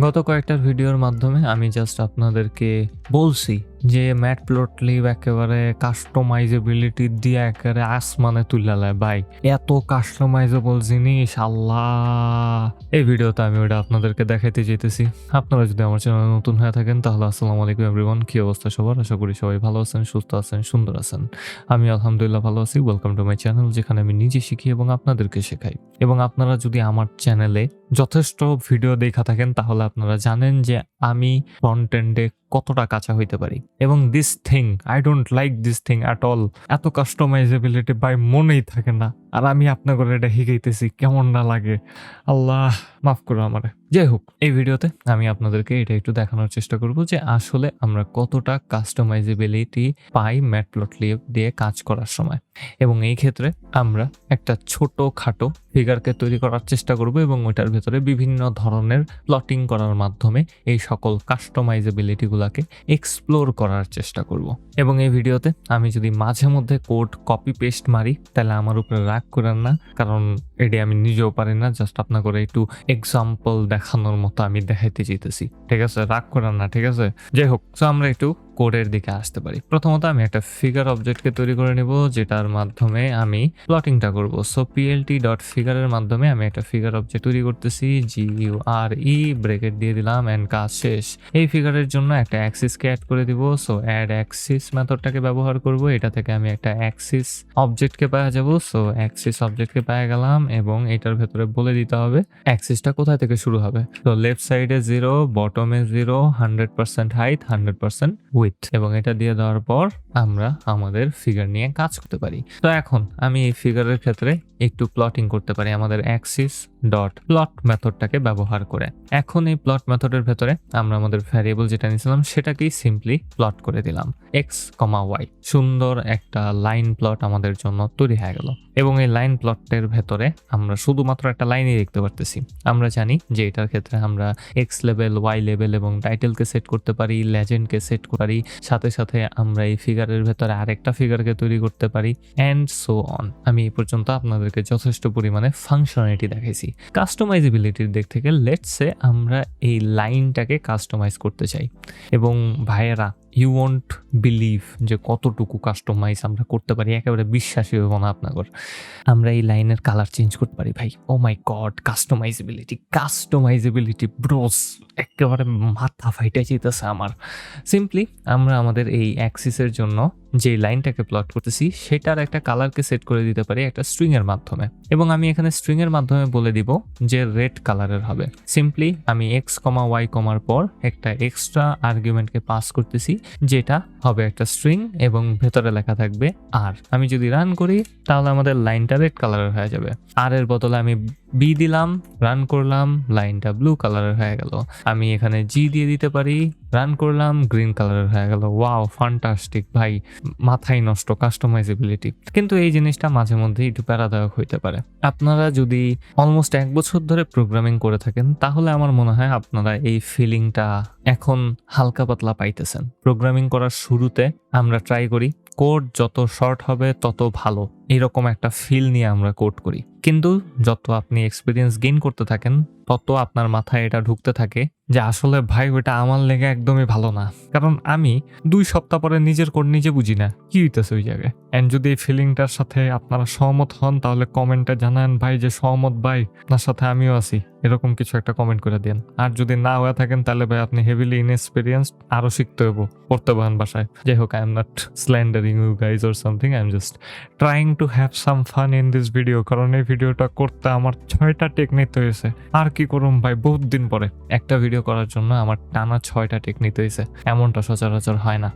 গত কয়েকটা ভিডিওর মাধ্যমে আমি জাস্ট আপনাদেরকে বলছি যে ম্যাট প্লট লিভ একেবারে কাস্টমাইজেবিলিটি দিয়ে একেবারে আসমানে তুলে নেয়, ভাই। এত কাস্টমাইজেবল জিনিস, আল্লাহ। এই ভিডিওতে আমি ওটা আপনাদেরকে দেখাইতে যেতেছি আপনারা যদি আমার চ্যানেলে নতুন হয়ে থাকেন, তাহলে আসসালামু আলাইকুম এভরিওয়ান কি অবস্থা সবার? আশা করি সবাই ভালো আছেন, সুস্থ আছেন, সুন্দর আছেন। আমি আলহামদুলিল্লাহ ভালো আছি। ওয়েলকাম টু মাই চ্যানেল যেখানে আমি নিজে শিখি এবং আপনাদেরকে শেখাই। এবং আপনারা যদি আমার চ্যানেলে যথেষ্ট ভিডিও দেখা থাকেন, তাহলে আপনারা জানেন যে আমি কন্টেন্টে কতটা কাঁচা হইতে পারি? এবং this thing I don't like this thing at all এত কাস্টমাইজেবিলিটি বাই মনেই থাকে না। আর আমি আপনার এটা হিগাইতেছি কেমন না লাগে। আল্লাহ, মাফ করো আমার। যাই হোক এই ভিডিওতে আমি আপনাদেরকে এটা একটু দেখানোর চেষ্টা করব যে আসলে আমরা কতটা কাস্টমাইজেবিলিটি পাই ম্যাটপ্লট দিয়ে কাজ করার সময়। এবং এই ক্ষেত্রে আমরা একটা ছোট খাটো ফিগারকে তৈরি করার চেষ্টা করব এবং ওইটার ভেতরে বিভিন্ন ধরনের প্লটিং করার মাধ্যমে এই সকল কাস্টমাইজেবিলিটিগুলোকে এক্সপ্লোর করার চেষ্টা করব। এবং এই ভিডিওতে আমি যদি মাঝে মধ্যে কোড কপি পেস্ট মারি, তাহলে আমার উপরে রাগ করেন না, কারণ এটি আমি নিজেও পারি না জাস্ট আপনার করে একটু এক্সাম্পল দেখানোর মতো আমি দেখাইতে চাইতেছি ঠিক আছে? রাগ করেন না, ঠিক আছে? যাই হোক তো আমরা একটু কোডের দিকে আসতে পারি। প্রথমত আমি একটা ফিগার অবজেক্টকে তৈরি করে নিব, যেটার মাধ্যমে আমি প্লটিংটা করব। সো পিএলটি ডট ফিগারের মাধ্যমে আমি একটা ফিগার অবজেক্ট তৈরি করতেছি জি ইউ আর ই ব্রেকেট দিয়ে দিলাম অ্যান্ড কাজ শেষ। এই ফিগারের জন্য একটা অ্যাক্সিসকে অ্যাড করে দিব। সো অ্যাড অ্যাক্সিস মেথডটাকে ব্যবহার করব। এটা থেকে আমি একটা অ্যাক্সিস অবজেক্টকে পাওয়া যাব। সো অ্যাক্সিস অবজেক্টকে পাওয়া গেলাম এবং এটার ভেতরে বলে দিতে হবে অ্যাক্সিসটা কোথায় থেকে শুরু হবে? তো লেফট সাইডে zero বটমে zero hundred percent height hundred percent with এবং এটা দিয়ে দেওয়ার পর আমরা আমাদের ফিগার নিয়ে কাজ করতে পারি। তো এখন আমি এই ফিগারের ক্ষেত্রে একটু প্লটিং করতে পারি আমাদের অ্যাক্সিস ডট প্লট মেথডটাকে ব্যবহার করে। এখন এই প্লট মেথডের ভেতরে আমরা আমাদের ভ্যারিয়েবল যেটা নিয়েছিলাম সেটাকেই সিম্পলি প্লট করে দিলাম। এক্স কমা ওয়াই সুন্দর একটা লাইন প্লট আমাদের জন্য তৈরি হয়ে গেল। এবং এই লাইন প্লটের ভেতরে আমরা শুধুমাত্র একটা লাইনই দেখতে পারতেছি। আমরা জানি যে এটার ক্ষেত্রে আমরা এক্স লেভেল ওয়াই লেভেল এবং টাইটেলকে সেট করতে পারি লেজেন্ডকে সেট করতে পারি সাথে সাথে আমরা এই ফিগারের ভেতরে আরেকটা ফিগারকে তৈরি করতে পারি অ্যান্ড সো অন আমি এই পর্যন্ত আপনাদেরকে যথেষ্ট পরিমাণে ফাংশনালিটি দেখাইছি। কাস্টমাইজেবিলিটির দিক থেকে লেটসে আমরা এই লাইনটাকে কাস্টমাইজ করতে চাই। এবং ভাইয়েরা ইউ ওয়ান্ট বিলিভ যে কতটুকু কাস্টমাইজ আমরা করতে পারি, একেবারে বিশ্বাসী হবে না আপনার আমরা এই লাইনের কালার চেঞ্জ করতে পারি ভাই। ও মাই গড কাস্টমাইজেবিলিটি কাস্টমাইজেবিলিটি ব্রোস একেবারে মাথা ফাইটে যেতেছে আমার। সিম্পলি আমরা আমাদের এই অ্যাক্সিসের জন্য যে লাইনটাকে প্লট করতেছি, সেটার একটা কালারকে সেট করে দিতে পারি একটা স্ট্রিং এর মাধ্যমে। এবং আমি এখানে স্ট্রিং এর মাধ্যমে বলে দিব যে রেড কালারের হবে। সিম্পলি আমি এক্স কমা ওয়াই কমার পর একটা এক্সট্রা আর্গুমেন্টকে পাস করতেছি, যেটা হবে একটা স্ট্রিং এবং ভেতরে লেখা থাকবে আর আমি যদি রান করি, তাহলে আমাদের লাইনটা রেড কালারের হয়ে যাবে। আর এর বদলে আমি বি দিলাম রান করলাম, লাইনটা ব্লু কালারের হয়ে গেল। আমি এখানে জি দিয়ে দিতে পারি রান করলাম গ্রিন কালারের হয়ে গেল। ওয়াও ফান্টাস্টিক ভাই, মাথায় নষ্ট কাস্টমাইজেবিলিটি কিন্তু এই জিনিসটা মাঝে মধ্যে একটু প্যারাদায়ক হইতে পারে। আপনারা যদি অলমোস্ট এক বছর ধরে প্রোগ্রামিং করে থাকেন, তাহলে আমার মনে হয় আপনারা এই ফিলিংটা এখন হালকা পাতলা পাইতেছেন। প্রোগ্রামিং করার শুরুতে আমরা ট্রাই করি কোড যত শর্ট হবে, তত ভালো। এরকম একটা ফিল নিয়ে আমরা কোড করি। কিন্তু যত আপনি এক্সপিরিয়েন্স গেইন করতে থাকেন, তত আপনার মাথায় এটা ঢুকতে থাকে যে আসলে ভাই ওটা আমার লেগে একদমই ভালো না। কারণ আমি দুই সপ্তাহ পরে নিজের কোড নিজে বুঝি না, কি হইতেছে ওই জায়গায়? অ্যান্ড যদি এই ফিলিংটার সাথে আপনারা সহমত হন, তাহলে কমেন্টে জানান, ভাই, যে সহমত, ভাই, আপনার সাথে আমিও আছি। এরকম কিছু একটা কমেন্ট করে দেন। আর যদি না হয়ে থাকেন, তাহলে ভাই, আপনি হেভিলি ইনএক্সপিরিয়েন্স আরও শিখতে হব পড়তে পারেন বাসায়। যাই হোক I am not slandering you guys or something I am just trying to have some fun in this video কারণ এই ভিডিওটা করতে আমার ছয়টা টেক নিতে হয়েছে। আর কি করুম ভাই, বহুত দিন পরে। একটা ভিডিও করার জন্য আমার টানা ছয়টা টেক নিতে হয়েছে। এমনটা সচরাচর হয় না।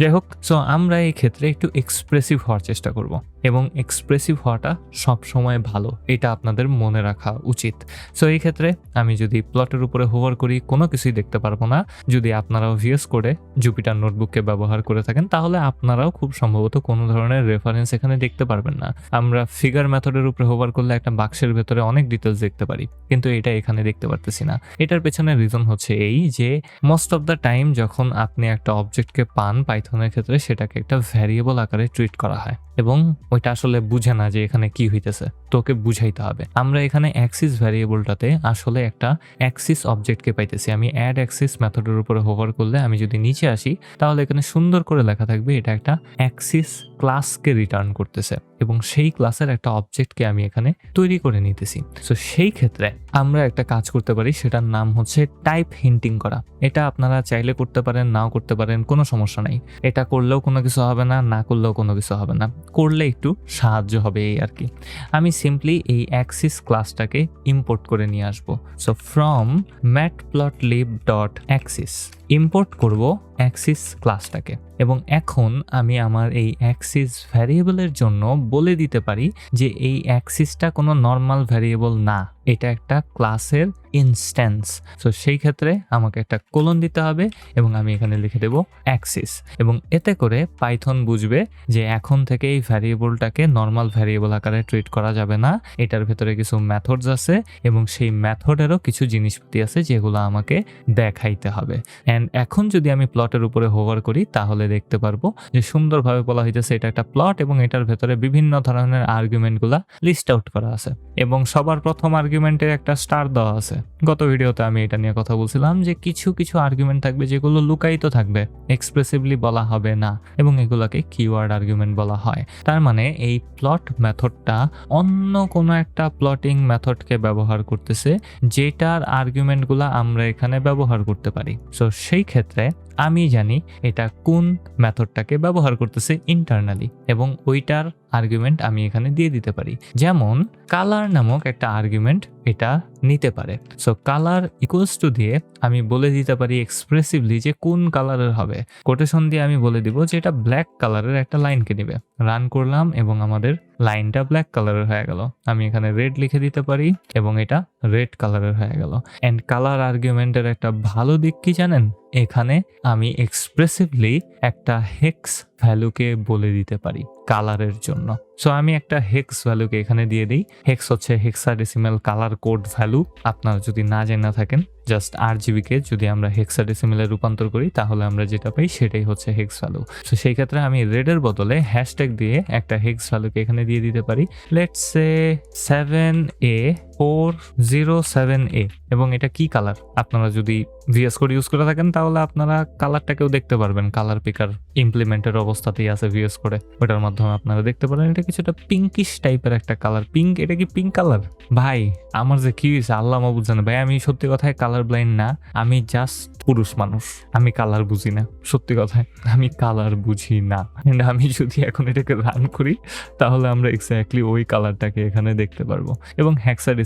যাই হোক সো আমরা এই ক্ষেত্রে একটু এক্সপ্রেসিভ হওয়ার চেষ্টা করব। এবং এক্সপ্রেসিভ হওয়াটা সব সময় ভালো। এটা আপনাদের মনে রাখা উচিত। সো এই ক্ষেত্রে আমি যদি প্লটের উপরে হোভার করি, কোনো কিছুই দেখতে পারব না। যদি আপনারাও ভিএস করে জুপিটার নোটবুককে ব্যবহার করে থাকেন, তাহলে আপনারাও খুব সম্ভবত কোনো ধরনের রেফারেন্স এখানে দেখতে পারবেন না। আমরা ফিগার মেথডের উপরে হোভার করলে একটা বাক্সের ভেতরে অনেক ডিটেলস দেখতে পারি, কিন্তু এটা এখানে দেখতে পারতেছি না। এটার পেছনে রিজন হচ্ছে এই যে মোস্ট অফ দ্য টাইম যখন আপনি একটা অবজেক্টকে পান পাইথনের ক্ষেত্রে সেটাকে একটা ভ্যারিয়েবল আকারে ট্রিট করা হয়। এবং ওইটা আসলে বুঝে না যে এখানে কি হইতেছে। তোকে বুঝাইতে হবে। আমরা এখানে অ্যাক্সিস ভ্যারিয়েবলটাতে আসলে একটা অ্যাক্সিস অবজেক্টকে পাইতেছি। আমি অ্যাড অ্যাক্সিস মেথডের উপরে হোভার করলে আমি যদি নিচে আসি, তাহলে এখানে সুন্দর করে লেখা থাকবে এটা একটা অ্যাক্সিস ক্লাসকে রিটার্ন করতেছে এবং সেই ক্লাসের একটা অবজেক্টকে আমি এখানে তৈরি করে নিতেছি। সো সেই ক্ষেত্রে আমরা একটা কাজ করতে পারি, সেটার নাম হচ্ছে টাইপ হিন্টিং করা। এটা আপনারা চাইলে করতে পারেন, নাও করতে পারেন, কোনো সমস্যা নাই। এটা করলেও কোনো কিছু হবে না না করলেও কোনো কিছু হবে না। করলে একটু সাহায্য হবে এই আর কি। আমি সিম্পলি এই অ্যাক্সিস ক্লাসটাকে ইম্পোর্ট করে নিয়ে আসব। So from matplotlib dot axis import করব অ্যাক্সিস ক্লাসটাকে এবং এখন আমি আমার এই অ্যাক্সিস ভ্যারিয়েবলের জন্য বলে দিতে পারি যে এই অ্যাক্সিসটা কোনো নর্মাল ভ্যারিয়েবল না। এটা একটা ক্লাসের ইনস্ট্যান্স সো সেই ক্ষেত্রে আমাকে একটা কোলন দিতে হবে এবং আমি এখানে লিখে দেব অ্যাক্সিস এবং এতে করে পাইথন বুঝবে যে এখন থেকে এই ভ্যারিয়েবলটাকে নর্মাল ভ্যারিয়েবল আকারে ট্রিট করা যাবে না। এটার ভেতরে কিছু মেথডস আছে এবং সেই মেথডেরও কিছু জিনিসপাতি আছে যেগুলো আমাকে দেখাইতে হবে। অ্যান্ড এখন যদি আমি প্লটের উপরে হোভার করি, তাহলে দেখতে পারব যে সুন্দরভাবে বলা হইতেছে এটা একটা প্লট এবং এটার ভেতরে বিভিন্ন ধরনের আর্গুমেন্টগুলা লিস্ট আউট করা আছে। এবং সবার প্রথম আর্গুমেন্টের একটা স্টার দেওয়া আছে। গত ভিডিওতে আমি এটা নিয়ে কথা বলছিলাম যে কিছু কিছু আর্গুমেন্ট থাকবে যেগুলো লুকায়িত থাকবে এক্সপ্রেসিভলি বলা হবে না এবং এগুলোকে কিওয়ার্ড আর্গুমেন্ট বলা হয়। তার মানে এই প্লট মেথডটা অন্য কোনো একটা প্লটিং মেথডকে ব্যবহার করতেছে, যেটার আর্গুমেন্টগুলো আমরা এখানে ব্যবহার করতে পারি। সো সেই ক্ষেত্রে আমি জানি এটা কোন মেথডটাকে ব্যবহার করতেছে ইন্টারনালি এবং ওইটার আর্গুমেন্ট আমি এখানে দিয়ে দিতে পারি। যেমন কালার নামক একটা আর্গুমেন্ট এটা নিতে পারে। সো কালার ইকুয়ালস টু দিয়ে আমি বলে দিতে পারি এক্সপ্রেসিভলি যে কোন কালারের হবে। কোটেশন দিয়ে আমি বলে দিব যে এটা ব্ল্যাক কালারের একটা লাইনকে নিবে। রান করলাম এবং আমাদের লাইনটা ব্ল্যাক কালারের হয়ে গেল। আমি এখানে রেড লিখে দিতে পারি এবং এটা রেড কালারের হয়ে গেল। এন্ড কালার আর্গুমেন্টের একটা ভালো দিক কি জানেন? এখানে আমি এক্সপ্রেসিভলি একটা হেক্স ভ্যালুকে বলে দিতে পারি কালারের জন্য। সো আমি একটা হেক্স ভ্যালুকে এখানে দিয়ে দিই। হেক্স হচ্ছে হেক্সাডেসিমেল কালার কোড ভ্যালু আপনারা যদি না জেনে থাকেন জাস্ট আর জিবিকে যদি আমরা হেক্সাডেসিমেলে রূপান্তর করি, তাহলে আমরা যেটা পাই, সেটাই হচ্ছে হেক্স ভ্যালু সো সেই ক্ষেত্রে আমি রেডের বদলে হ্যাশট্যাগ দিয়ে একটা হেক্স ভ্যালুকে এখানে দিয়ে দিতে পারি। Let's say seven A four zero seven A এবং এটা কি কালার আপনারা যদি ভিএস কোড ইউজ করে থাকেন, তাহলে আপনারা কালারটাকেও দেখতে পারবেন। কালার পিকার ইমপ্লিমেন্টের অবস্থাতেই আছে ভিএস কোডে ওটার মাধ্যমে আপনারা দেখতে পারেন, এটা কিছুটা পিঙ্কিশ টাইপের একটা কালার পিঙ্ক এটা কি পিঙ্ক কালার ভাই, আমার যে কি হয়েছে, আল্লাহ মাবুদ জানে ভাই, আমি সত্যি কথায় কালার ব্লাইন্ড না, আমি জাস্ট পুরুষ মানুষ। আমি কালার বুঝি না, সত্যি কথায়। আমি কালার বুঝি না। আমি যদি এখন এটাকে রান করি, তাহলে আমরা এক্স্যাক্টলি ওই কালারটাকে এখানে দেখতে পারব। এবং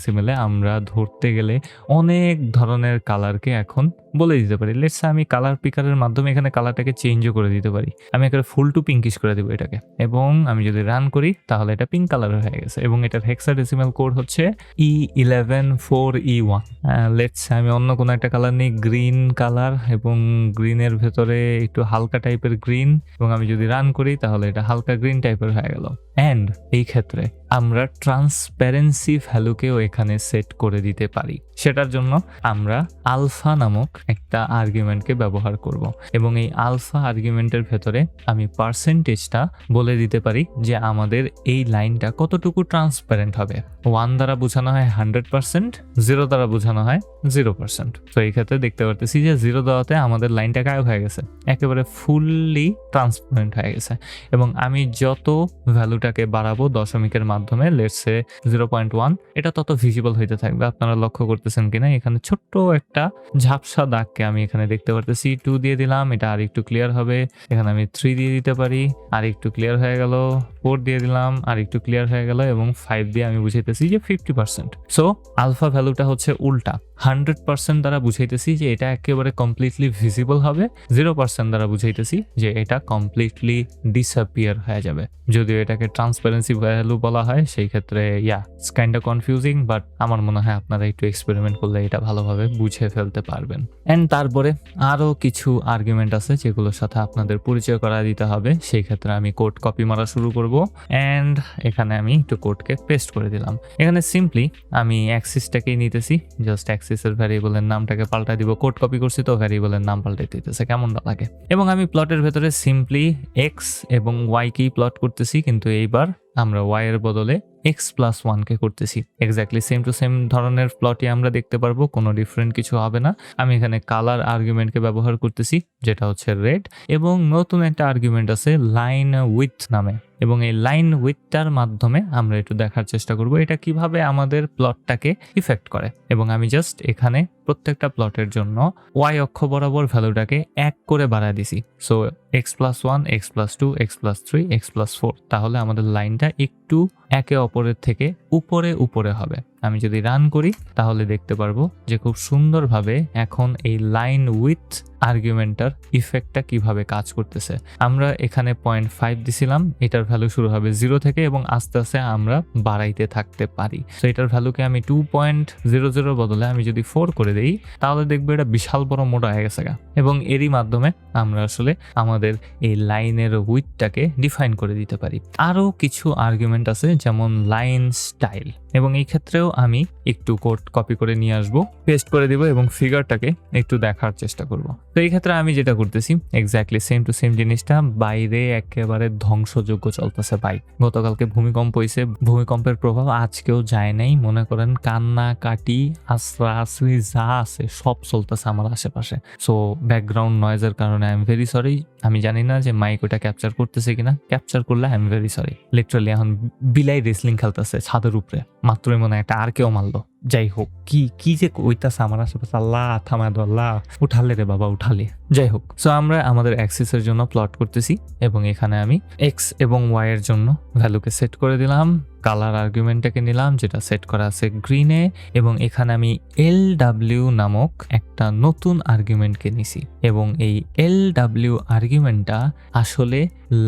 হ্যাক্সাডেসিমেলে আমরা ধরতে গেলে অনেক ধরনের কালারকে এখন বলে দিতে পারি। লেটস আমি কালার পিকারের মাধ্যমে এখানে কালারটাকে চেঞ্জও করে দিতে পারি। আমি এখানে ফুল টু পিঙ্কিশ করে দিব এটাকে। এবং আমি যদি রান করি, তাহলে এটা পিঙ্ক কালারের হয়ে গেছে। এবং এটার হেক্সাডেসিমাল কোড হচ্ছে E eleven four E one let's আমি অন্য কোনো একটা কালার নিই গ্রিন কালার এবং গ্রিনের ভেতরে একটু হালকা টাইপের গ্রিন এবং আমি যদি রান করি, তাহলে এটা হালকা গ্রিন টাইপের হয়ে গেল। অ্যান্ড এই ক্ষেত্রে আমরা ট্রান্সপারেন্সি ভ্যালুকেও এখানে সেট করে দিতে পারি। সেটার জন্য আমরা আলফা নামক একটা আর্গুমেন্টকে ব্যবহার করব। এবং এই আলফা আর্গুমেন্টের ভেতরে আমি পার্সেন্টেজটা বলে দিতে পারি যে আমাদের এই লাইনটা কতটুকু ট্রান্সপারেন্ট হবে। ওয়ান দ্বারা বোঝানো হয় হান্ড্রেড পার্সেন্ট জিরো দ্বারা বোঝানো হয় জিরো পার্সেন্ট তো এই ক্ষেত্রে দেখতে পারতেছি যে জিরো দেওয়াতে আমাদের লাইনটা গায়েব হয়ে গেছে। একেবারে ফুললি ট্রান্সপারেন্ট হয়ে গেছে। এবং আমি যত ভ্যালুটাকে বাড়াবো দশমিকের মাধ্যমে লেটসে জিরো পয়েন্ট ওয়ান এটা তত ভিজিবল হইতে থাকবে। আপনারা লক্ষ্য করতেছেন কিনা, এখানে ছোট্ট একটা ঝাপসা দাগকে আমি এখানে দেখতে পারতেছি। টু দিয়ে দিলাম, এটা আর একটু ক্লিয়ার হবে। এখানে আমি থ্রি দিয়ে দিতে পারি। আর একটু ক্লিয়ার হয়ে গেল। ফোর দিয়ে দিলাম আর একটু ক্লিয়ার হয়ে গেল এবং ফাইভ দিয়ে আমি বুঝাইতেছি যে ফিফটি পার্সেন্ট সো আলফা ভ্যালুটা হচ্ছে উল্টা। হান্ড্রেড পার্সেন্ট দ্বারা বুঝাইতেছি যে এটা একেবারে কমপ্লিটলি ভিজিবল হবে। জিরো পার্সেন্ট দ্বারা বুঝাইতেছি যে এটা কমপ্লিটলি ডিসঅ্যাপিয়ার হয়ে যাবে। যদিও এটাকে ট্রান্সপারেন্সি ভ্যালু বলা হয়, সেই ক্ষেত্রে yeah it's kind of confusing but আমার মনে হয় আপনারা একটু এক্সপেরিমেন্ট করলে এটা ভালোভাবে বুঝে ফেলতে পারবেন। অ্যান্ড তারপরে আরও কিছু আর্গুমেন্ট আছে যেগুলোর সাথে আপনাদের পরিচয় করা দিতে হবে। সেই ক্ষেত্রে আমি কোড কপি মারা শুরু করব। করব। অ্যান্ড এখানে আমি একটু কোডকে পেস্ট করে দিলাম। এখানে সিম্পলি আমি অ্যাক্সিসটাকেই নিতেছি। জাস্ট অ্যাক্সিসের ভ্যারিয়েবলের নামটাকে পাল্টা দিব। কোড কপি করছি তো ভ্যারিয়েবলের নাম পাল্টে দিতেছে। কেমনটা লাগে? এবং আমি প্লটের ভেতরে সিম্পলি এক্স এবং ওয়াইকেই প্লট করতেছি। কিন্তু এইবার আমরা ওয়াই এর বদলে এক্স প্লাস ওয়ানকে করতেছি। এক্স্যাক্টলি সেম টু সেম ধরনের প্লটই আমরা দেখতে পারব। কোনো ডিফারেন্ট কিছু হবে না। আমি এখানে কালার আর্গুমেন্টকে ব্যবহার করতেছি, যেটা হচ্ছে রেড এবং নতুন একটা আর্গুমেন্ট আছে লাইন উইথ নামে। এবং এই লাইন উইথটার মাধ্যমে আমরা একটু দেখার চেষ্টা করব এটা কীভাবে আমাদের প্লটটাকে ইফেক্ট করে। এবং আমি জাস্ট এখানে প্রত্যেকটা প্লটের জন্য ওয়াই অক্ষ বরাবর ভ্যালুটাকে এক করে বাড়ায় দিছি। So x plus one x plus two x plus three x plus four তাহলে আমাদের লাইনটা একটু একে অপরের থেকে উপরে উপরে হবে। আমি যদি রান করি, তাহলে দেখতে পারব যে খুব সুন্দরভাবে এখন এই লাইন উইথ আর্গুমেন্টার ইফেক্টটা কীভাবে কাজ করতেছে। আমরা এখানে পয়েন্ট ফাইভ দিছিলাম, এটার ভ্যালু শুরু হবে জিরো থেকে এবং আস্তে আস্তে আমরা বাড়াইতে থাকতে পারি। তো এটার ভ্যালুকে আমি টু পয়েন্ট জিরো জিরোর বদলে আমি যদি ফোর করে দিই, তাহলে দেখব এটা বিশাল বড় মোটা হয়ে গেছে। এবং এরই মাধ্যমে আমরা আসলে আমাদের এই লাইনের উইথটাকে ডিফাইন করে দিতে পারি। আরও কিছু আর্গুমেন্ট আছে, যেমন লাইন স্টাইল এবং এই ক্ষেত্রেও আমি একটু কোড কপি করে নিয়ে আসব পেস্ট করে দিব এবং ফিগারটাকে একটু দেখার চেষ্টা করব। তো এই ক্ষেত্রে আমি যেটা করতেছি এক্স্যাক্টলি সেম টু সেম জিনিসটা, বাইরে একেবারে ধ্বংসযোগ্য চলতেছে বাই গতকালকে ভূমিকম্প হয়েছে ভূমিকম্পের প্রভাব আজকেও যায় নাই, মনে করেন কান্না, কাটি আশ্রা আশ্রি যা আছে সব চলতেছে আমার আশেপাশে। সো ব্যাকগ্রাউন্ড নয়েজের কারণে আই এম ভেরি সরি আমি জানি না যে মাইক ওটা ক্যাপচার করতেছে কিনা। ক্যাপচার করলে I am very sorry literally এখন বিলাই রেসলিং খেলতেছে ছাদের উপরে। মাত্রই মনে একটা আর কেউ মারলো। যাই হোক কি কি যে কইতাছে আমার আশেপাশে, আল্লাহ থামায় দো আল্লাহ উঠালে রে বাবা, উঠালে। যাই হোক সো আমরা আমাদের অ্যাক্সিসের জন্য প্লট করতেছি এবং এখানে আমি এক্স এবং ওয়াই এর জন্য ভ্যালুকে সেট করে দিলাম কালার আর্গুমেন্টটাকে নিলাম, যেটা সেট করা আছে গ্রিনে এবং এখানে আমি এল ডাব্লিউ নামক একটা নতুন আর্গুমেন্টকে নিছি। এবং এই এল ডাব্লিউ আর্গুমেন্টটা আসলে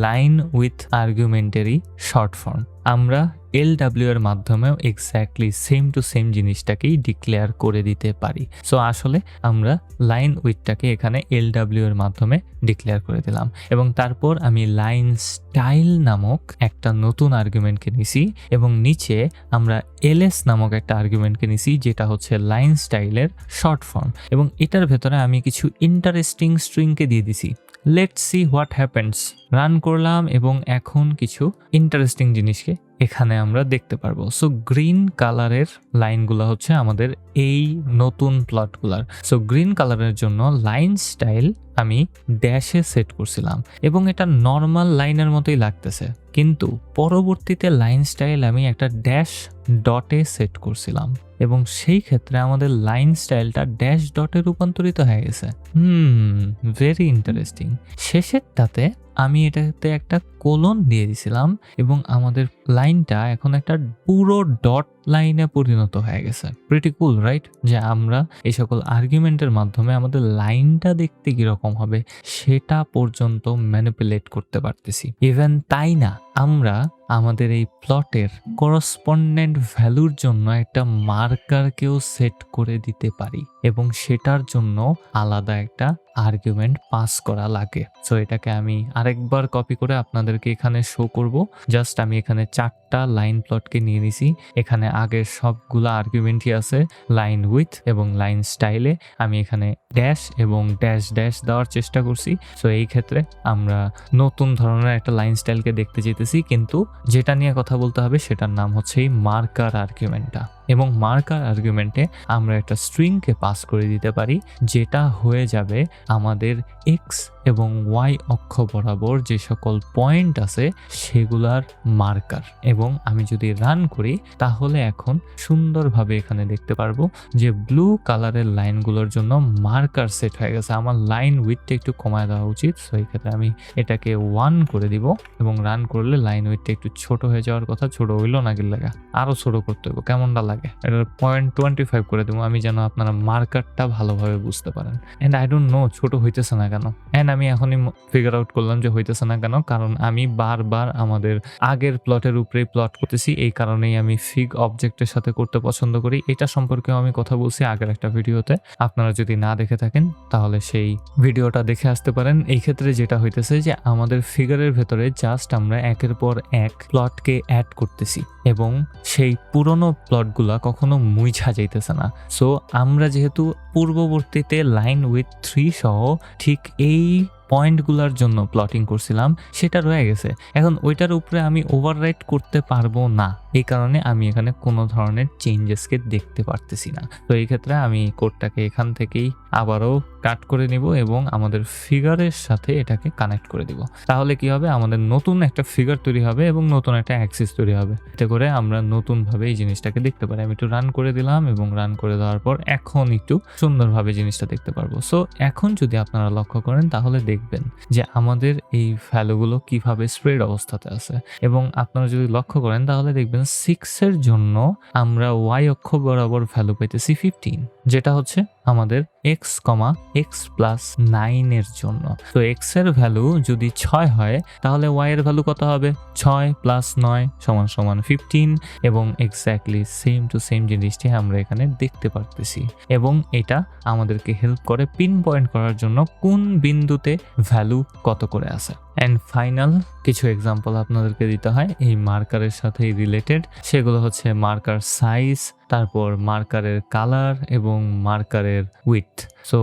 লাইন উইথ আর্গুমেন্টেরই শর্ট ফর্ম আমরা এল ডাব্লিউ এর মাধ্যমেও এক্স্যাক্টলি সেম টু সেম জিনিসটাকেই ডিক্লেয়ার করে দিতে পারি। সো আসলে আমরা লাইন উইথটাকে এখানে এল ডাব্লিউ এর মাধ্যমে ডিক্লেয়ার করে দিলাম। এবং তারপর আমি লাইন স্টাইল নামক একটা নতুন আর্গুমেন্টকে নিছি এবং নিচে আমরা এলএস নামক একটা আর্গুমেন্টকে নিছি যেটা হচ্ছে লাইন স্টাইলের শর্ট ফর্ম এবং এটার ভেতরে আমি কিছু ইন্টারেস্টিং স্ট্রিংকে দিয়ে দিছি। Let see what happens run করলাম এবং এখন কিছু ইন্টারেস্টিং জিনিসকে এখানে আমরা দেখতে পারব। সো গ্রিন কালারের লাইনগুলো হচ্ছে আমাদের এই নতুন প্লটগুলার সো গ্রিন কালারের জন্য লাইন স্টাইল আমি ড্যাশে সেট করছিলাম এবং এটা নর্মাল লাইনের মতোই লাগতেছে। কিন্তু পরবর্তীতে লাইন স্টাইল আমি একটা ড্যাশ ডটে সেট করছিলাম এবং সেই ক্ষেত্রে আমাদের লাইন স্টাইলটা ড্যাশ ডটে রূপান্তরিত হয়ে গেছে। হুম ভেরি ইন্টারেস্টিং শেষেরটাতে আমি এটাতে একটা কোলন দিয়ে দিছিলাম এবং আমাদের লাইনটা এখন একটা পুরো ডট লাইনে পরিণত হয়ে গেছে। প্রিটি কুল রাইট যে আমরা এই সকল আর্গুমেন্টের মাধ্যমে আমাদের লাইনটা দেখতে কীরকম হবে, সেটা পর্যন্ত ম্যানিপুলেট করতে পারতেছি। ইভেন তাই না, আমরা আমাদের এই প্লটের করসপন্ডেন্ট ভ্যালুর জন্য একটা মার্কারকেও সেট করে দিতে পারি এবং সেটার জন্য আলাদা একটা আর্গুমেন্ট পাস করা লাগে। সো এটাকে আমি আরেকবার কপি করে আপনাদেরকে এখানে শো করব। জাস্ট আমি এখানে চারটা লাইন প্লটকে নিয়ে নিছি। এখানে আগের সবগুলো আর্গুমেন্টই আছে লাইন উইথ এবং লাইন স্টাইলে আমি এখানে ড্যাশ এবং ড্যাশ ড্যাশ দেওয়ার চেষ্টা করছি। সো এই ক্ষেত্রে আমরা নতুন ধরনের একটা লাইন স্টাইলকে দেখতে যেতেছি কিন্তু যেটা নিয়ে কথা বলতে হবে সেটার নাম হচ্ছে এই মার্কার আর্গুমেন্টটা এবং মার্কার আর্গুমেন্টে আমরা একটা স্ট্রিংকে পাস করে দিতে পারি, যেটা হয়ে যাবে আমাদের এক্স এবং ওয়াই অক্ষ বরাবর যে সকল পয়েন্ট আছে সেগুলার মার্কার। এবং আমি যদি রান করি, তাহলে এখন সুন্দরভাবে এখানে দেখতে পারব যে ব্লু কালারের লাইনগুলোর জন্য মার্কার সেট হয়ে গেছে। আমার লাইন উইথটা একটু কমায় দেওয়া উচিত সো এই ক্ষেত্রে আমি এটাকে ওয়ান করে দিব এবং রান করলে লাইন উইথটা একটু ছোট হয়ে যাওয়ার কথা, ছোট হইল না গেলে আরও ছোট করতে হবে কেমনটা লাগে? লাগে। এটা পয়েন্ট টোয়েন্টি ফাইভ করে দেবো। আমি যেন আপনারা মার্কারটা ভালোভাবে বুঝতে পারেন। অ্যান্ড আই ডোন্ট নো ছোট হইতেছে না কেন? অ্যান্ড আমি এখনই ফিগার আউট করলাম যে হইতেছে না কেন। কারণ আমি বারবার আমাদের আগের প্লটের উপরেই প্লট করতেছি। এই কারণেই আমি ফিগ অবজেক্টের সাথে করতে পছন্দ করি। এটা সম্পর্কেও আমি কথা বলছি আগের একটা ভিডিওতে। আপনারা যদি না দেখে থাকেন, তাহলে সেই ভিডিওটা দেখে আসতে পারেন। এই ক্ষেত্রে যেটা হইতেছে যে আমাদের ফিগারের ভেতরে জাস্ট আমরা একের পর এক প্লটকে অ্যাড করতেছি। এবং সেই পুরনো প্লটগুলা কখনো মুইছা যাইতেছে না। সো আমরা যেহেতু পূর্ববর্তীতে লাইন উইথ থ্রি সহ ঠিক এই পয়েন্টগুলোর জন্য প্লটিং করছিলাম, সেটা রয়ে গেছে। এখন ওইটার উপরে আমি ওভাররাইট করতে পারব না। এই কারণে আমি এখানে কোনো ধরনের চেঞ্জেসকে দেখতে পারতেছি না। তো এই ক্ষেত্রে আমি কোডটাকে এখান থেকেই আবারও কাট করে নিব এবং আমাদের ফিগারের সাথে এটাকে কানেক্ট করে দিব। তাহলে কি হবে? আমাদের নতুন একটা ফিগার তৈরি হবে এবং নতুন একটা অ্যাক্সিস তৈরি হবে। এতে করে আমরা নতুনভাবে এই জিনিসটাকে দেখতে পারি। আমি একটু রান করে দিলাম এবং রান করে দেওয়ার পর এখন একটু সুন্দরভাবে জিনিসটা দেখতে পারব। সো এখন যদি আপনারা লক্ষ্য করেন, তাহলে দেখবেন যে আমাদের এই ভ্যালুগুলো কীভাবে স্প্রেড অবস্থাতে আছে। এবং আপনারা যদি লক্ষ্য করেন, তাহলে দেখবেন সিক্সের জন্য আমরা ওয়াই অক্ষ বরাবর ভ্যালু পাইতেছি ফিফটিন যেটা হচ্ছে আমাদের এক্স কমা এক্স প্লাস নাইনের জন্য। তো এক্সের ভ্যালু যদি ছয় হয়, তাহলে ওয়াই এর ভ্যালু কত হবে? ছয় প্লাস নয় সমান সমান ফিফটিন এবং এক্স্যাক্টলি সেম টু সেম জিনিসটি আমরা এখানে দেখতে পারতেছি। এবং এটা আমাদেরকে হেল্প করে পিন পয়েন্ট করার জন্য কোন বিন্দুতে ভ্যালু কত করে আছে। অ্যান্ড ফাইনাল কিছু এক্সাম্পল আপনাদেরকে দিতে হয়, এই মার্কারের সাথে রিলেটেড সেগুলো হচ্ছে মার্কার সাইজ তারপর মার্কারের কালার এবং মার্কারের উইথ সো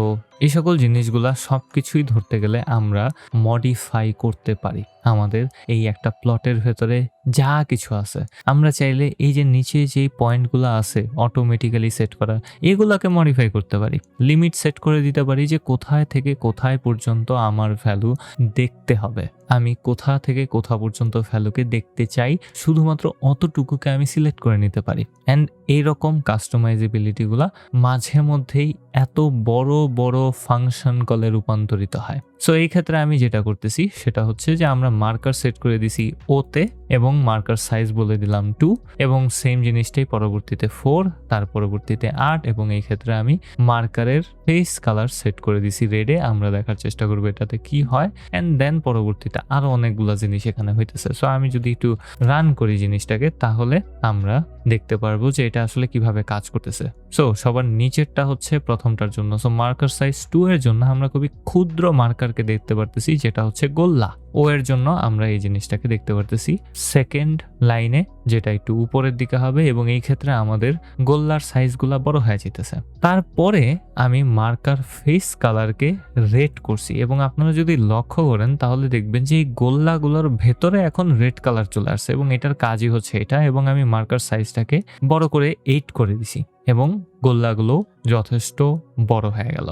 এই সকল জিনিসগুলা সব কিছুই ধরতে গেলে আমরা মডিফাই করতে পারি। আমাদের এই একটা প্লটের ভেতরে যা কিছু আছে। আমরা চাইলে এই যে নিচে যেই পয়েন্টগুলো আছে অটোমেটিক্যালি সেট করা, এগুলাকে মডিফাই করতে পারি। লিমিট সেট করে দিতে পারি যে কোথায় থেকে কোথায় পর্যন্ত আমার ভ্যালু দেখতে হবে। আমি কোথা থেকে কোথা পর্যন্ত ভ্যালুকে দেখতে চাই, শুধুমাত্র অতটুকুকে আমি সিলেক্ট করে নিতে পারি। অ্যান্ড এইরকম কাস্টমাইজেবিলিটিগুলা মাঝে মধ্যেই এত বড় বড় ফাংশন কলে রূপান্তরিত হয়। সো এই ক্ষেত্রে আমি যেটা করতেছি, সেটা হচ্ছে যে আমরা মার্কার সেট করে দিছি ওতে এবং মার্কার সাইজ বলে দিলাম টু এবং সেম জিনিসটাই পরবর্তীতে ফোর তার পরবর্তীতে আট এবং এই ক্ষেত্রে আমি মার্কারের ফেস কালার সেট করে দিছি রেডে আমরা দেখার চেষ্টা করব এটাতে কি হয়। অ্যান্ড দেন পরবর্তীতে আরও অনেকগুলো জিনিস এখানে হইতেছে। সো আমি যদি একটু রান করি জিনিসটাকে, তাহলে আমরা দেখতে পারব যে এটা আসলে কীভাবে কাজ করতেছে। সো সবার নিচেরটা হচ্ছে প্রথমটার জন্য। সো মার্কার সাইজ টু এর জন্য আমরা খুবই ক্ষুদ্র মার্কারকে দেখতে পারতেছি, যেটা হচ্ছে গোল্লা। ও এর জন্য আমরা এই জিনিসটাকে দেখতে পারতেছি। সেকেন্ড লাইনে যেটা একটু উপরের দিকে হবে এবং এই ক্ষেত্রে আমাদের গোল্লার সাইজগুলা বড় হয়ে যেতেছে তারপরে আমি মার্কার ফেস কালারকে রেড করছি এবং আপনারা যদি লক্ষ্য করেন তাহলে দেখবেন যে এই গোল্লাগুলোর ভেতরে এখন রেড কালার চলে আসছে এবং এটার কাজই হচ্ছে এটা এবং আমি মার্কার সাইজটাকে বড় করে এইট করে দিছি এবং গোল্লাগুলো যথেষ্ট বড় হয়ে গেল।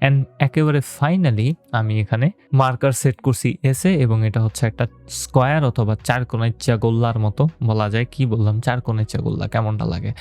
অ্যান্ড একেবারে ফাইনালি আমি এখানে মার্কার সেট করছি এসে এবং এটা হচ্ছে একটা স্কোয়ার অথবা চার কোনাইচা গোল্লার মতো বলা যায়। কি বললাম? চার কোনাইচা গোল্লা কেমনটা লাগে?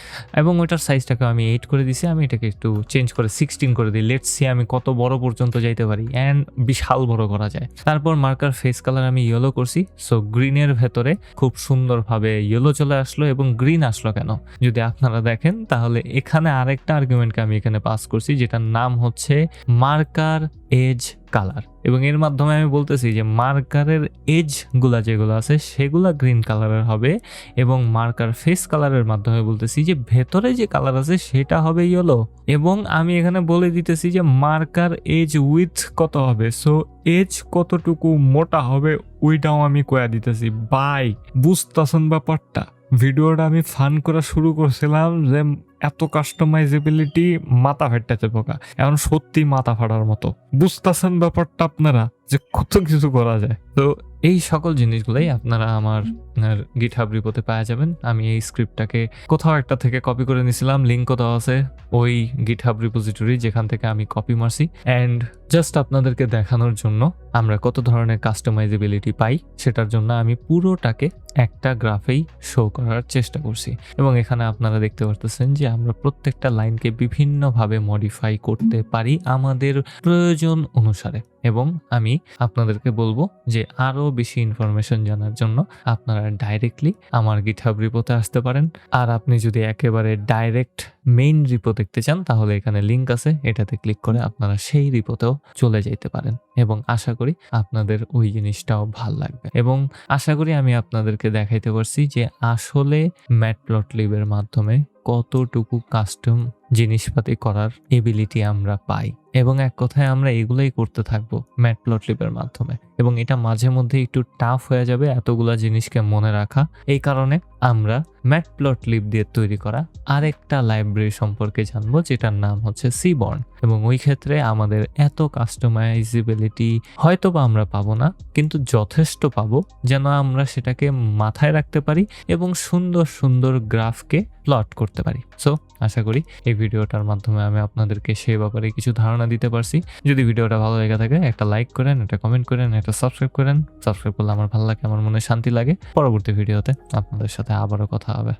এবং ওইটার সাইজটাকে আমি এইট করে দিছি, আমি এটাকে একটু চেঞ্জ করে সিক্সটিন করে দিই। লেটস সি আমি কত বড় পর্যন্ত যাইতে পারি অ্যান্ড বিশাল বড় করা যায়। তারপর মার্কার ফেস কালার আমি ইয়েলো করছি সো গ্রিনের ভেতরে খুব সুন্দরভাবে ইয়েলো চলে আসলো এবং গ্রিন আসলো কেন? যদি আপনারা দেখেন, তাহলে এখানে আরেকটা আর্গুমেন্টকে আমি এখানে পাস করছি, যেটার নাম হচ্ছে মার্কার এজ কালার। এবং এর মাধ্যমে আমি বলতেছি যে মার্কারের এজগুলা যেগুলো আছে, সেগুলা গ্রিন কালারের হবে এবং মার্কার ফেস কালারের মাধ্যমে বলতেছি যে ভেতরে যে কালার আছে সেটা হবে ইয়েলো। এবং আমি এখানে বলে দিতেছি যে মার্কার এজ উইথ কত হবে? সো এজ কতটুকু মোটা হবে ওইটাও আমি কয়া দিতেছি। বাই, বুঝতেছেন ব্যাপারটা? ভিডিওটা আমি ফান করা শুরু করছিলাম যে এত কাস্টমাইজেবিলিটি মাথা ফেটাতে পোকা এখন সত্যি মাথা ফাটার মতো। বুঝতেছেন ব্যাপারটা আপনারা যে কত কিছু করা যায়। তো এই সকল জিনিসগুলোই আপনারা আমার গিট রিপোতে পাওয়া যাবেন। আমি এই স্ক্রিপ্টটাকে কোথাও একটা থেকে কপি করে নিয়েছিলাম লিঙ্কও দেওয়া আছে ওই গিট রিপোজিটরি যেখান থেকে আমি কপি মারছি। অ্যান্ড জাস্ট আপনাদেরকে দেখানোর জন্য আমরা কত ধরনের কাস্টমাইজেবিলিটি পাই, সেটার জন্য আমি পুরোটাকে একটা গ্রাফেই শো করার চেষ্টা করছি। এবং এখানে আপনারা দেখতে পারতেছেন যে আমরা প্রত্যেকটা লাইনকে বিভিন্নভাবে মডিফাই করতে পারি আমাদের প্রয়োজন অনুসারে। এবং আমি আপনাদেরকে বলব যে আরও বেশি ইনফরমেশন জানার জন্য আপনারা ডাইরেক্টলি আমার গিটহাব রিপোতে আসতে পারেন। আর আপনি যদি একেবারে ডাইরেক্ট মেইন রিপো দেখতে চান, তাহলে এখানে লিংক আছে। এটাতে ক্লিক করে আপনারা সেই রিপোতেও চলে যাইতে পারেন এবং আশা করি আপনাদের ওই জিনিসটাও ভালো লাগবে। এবং আশা করি আমি আপনাদেরকে দেখাইতে পারছি যে আসলে ম্যাটপ্লটলিভের মাধ্যমে কতটুকু কাস্টম জিনিসপাতি করার এবিলিটি আমরা পাই। এবং এক কথায় আমরা এগুলোই করতে থাকব ম্যাটপ্লটলিপের মাধ্যমে। এবং এটা মাঝে মধ্যে একটু টাফ হয়ে যাবে এতগুলা জিনিসকে মনে রাখা। এই কারণে আমরা ম্যাটপ্লটলিভ দিয়ে তৈরি করা আরেকটা লাইব্রেরি সম্পর্কে জানব, যেটার নাম হচ্ছে সিবর্ন এবং ওই ক্ষেত্রে আমাদের এত কাস্টমাইজেবিলিটি হয়তো বা আমরা পাবো না, কিন্তু যথেষ্ট পাবো, যেন আমরা সেটাকে মাথায় রাখতে পারি এবং সুন্দর সুন্দর গ্রাফকে প্লট করতে পারি। সো আশা করি এই ভিডিওটার মাধ্যমে আমি আপনাদেরকে সে ব্যাপারে কিছু ধারণা দিতে পারছি। যদি ভিডিওটা ভালো লেগে থাকে, একটা লাইক করেন, একটা কমেন্ট করেন, একটা সাবস্ক্রাইব করেন। সাবস্ক্রাইব করলে আমার ভালো লাগে, আমার মনে শান্তি লাগে। পরবর্তী ভিডিওতে আপনাদের সাথে আবারও কথা হবে।